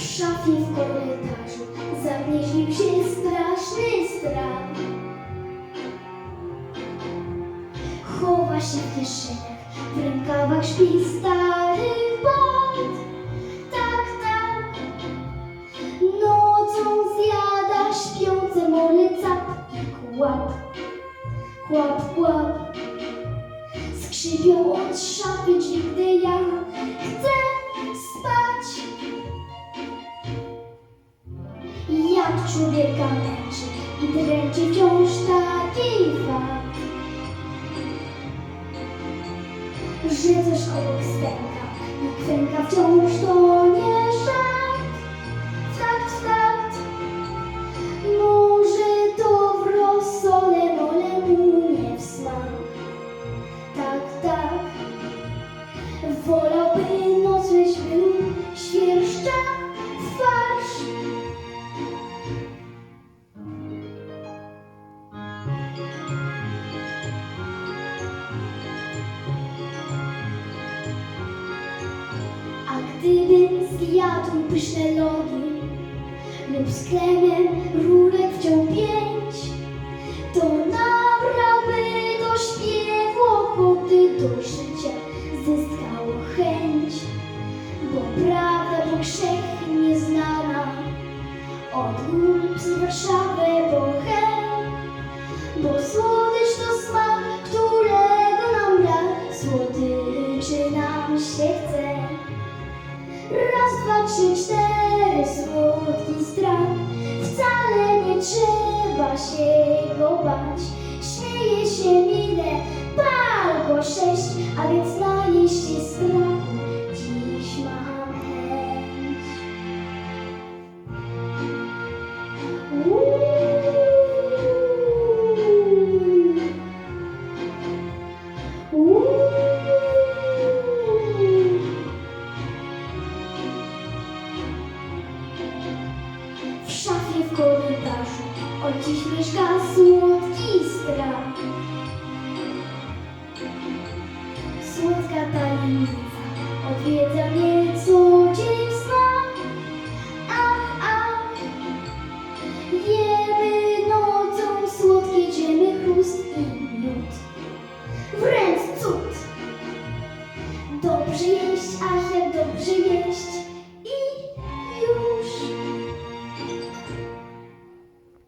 W szafie w korytarzu zagnieździł się straszny strach. Chowa się w kieszeniach, w rękawach śpi stary bot. Tak, tak, nocą zjada śpiące moleca. Kłap, kłap, kłap. Skrzypią od szafy Jak człowieka męczy i dręczy wciąż taki fakt, że coś obok stęka i kwęka wciąż gdybym zjadł pyszne lody lub z kremem rurek wciął pięć, to nabrałby do śpiewu ochoty, do życia zyskało chęć. Bo prawda powszechnie znana od gór z Warszawy po chęć, bo słodycz to smak, którego nam brak, słodyczy nam się chce. Raz, dwa, trzy, cztery, słodki strach. Wcale nie trzeba się go bać. Śmieje się mile, pal go sześć, a więc najeść się strachu. Dziś mam chęć. Uuu. Od dziś mieszka.